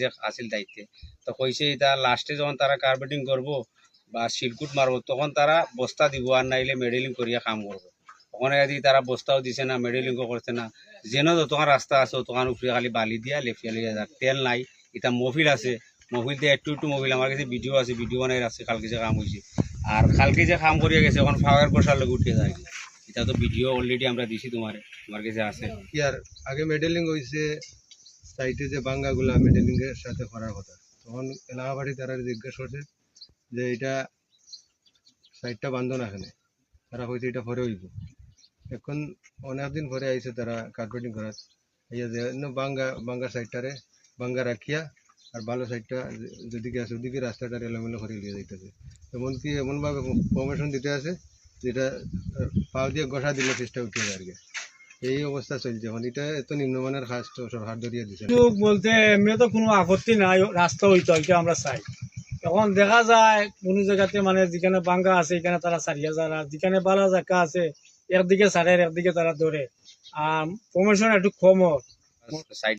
যে আসিল দায়িত্বে। তো কইছে এটা লাস্টে যখন তারা কার্পেটিং করব বা সিলকুট মারবো, তখন তারা বস্তা দিব আর নাইলে মেডেলিং করিয়া কাম করব। ওখানে যদি তারা বস্তাও দিছে না মেডেলিংও করছে না। যেন যতক্ষণ রাস্তা আছে ততক্ষণ উপরে খালি বালি দিয়া লেফিয়া লিয়া যাক তেল নাই এটা মফিল আছে। মফিল দিয়ে একটু একটু মফিল আমার কাছে ভিডিও আছে ভিডিও বানাই আছে কালকে যে কাম হয়েছে আর কালকে যে কাম করিয়া গেছে, এখন ফায়ার বসার লোক উঠে যায়। এটা তো ভিডিও অলরেডি আমরা দিছি তোমার তোমার কাছে আছে। ইয়ার আগে মেডেলিং হয়েছে সাইটে যে বাঙ্গাগুলা মেডেলিং এর সাথে করার কথা, তখন এলাকাবাড়ি তারা জিজ্ঞেস করছে যে এটা সাইটটা বান্ধ না এখানে তারা হয়তো এটা পরে হইব। এখন অনেকদিন পরে আইছে তারা কার্পেটিং করার। এই যে বাঙ্গা বাঙ্গা সাইডটারে বাঙ্গা রাখিয়া আর ভালো সাইডটা যেদিকে আছে ওদিকে রাস্তাটা এলোমেলো করে নিয়ে যাইতেছে। এমনকি এমনভাবে ফর্মেশন দিতে আছে যেটা পাও দিয়ে গসা দিলে চেষ্টা উঠে যায় আর কি। এই অবস্থা চলছে। এখন এটা এত নিম্নমানের সরকার ধরিয়ে দিচ্ছে। বলতে এমনি তো কোনো আপত্তি নাই রাস্তা হইতো এটা আমরা চাই। এখন দেখা যায় কোনো জায়গাতে মানে যেখানে বাঙ্গা আছে এখানে তারা সারিয়া হাজার আর যেখানে বালা জায়গা আছে একদিকে সারের একদিকে তারা ধরে। আর প্রমোশন একটু কম হয় সাইড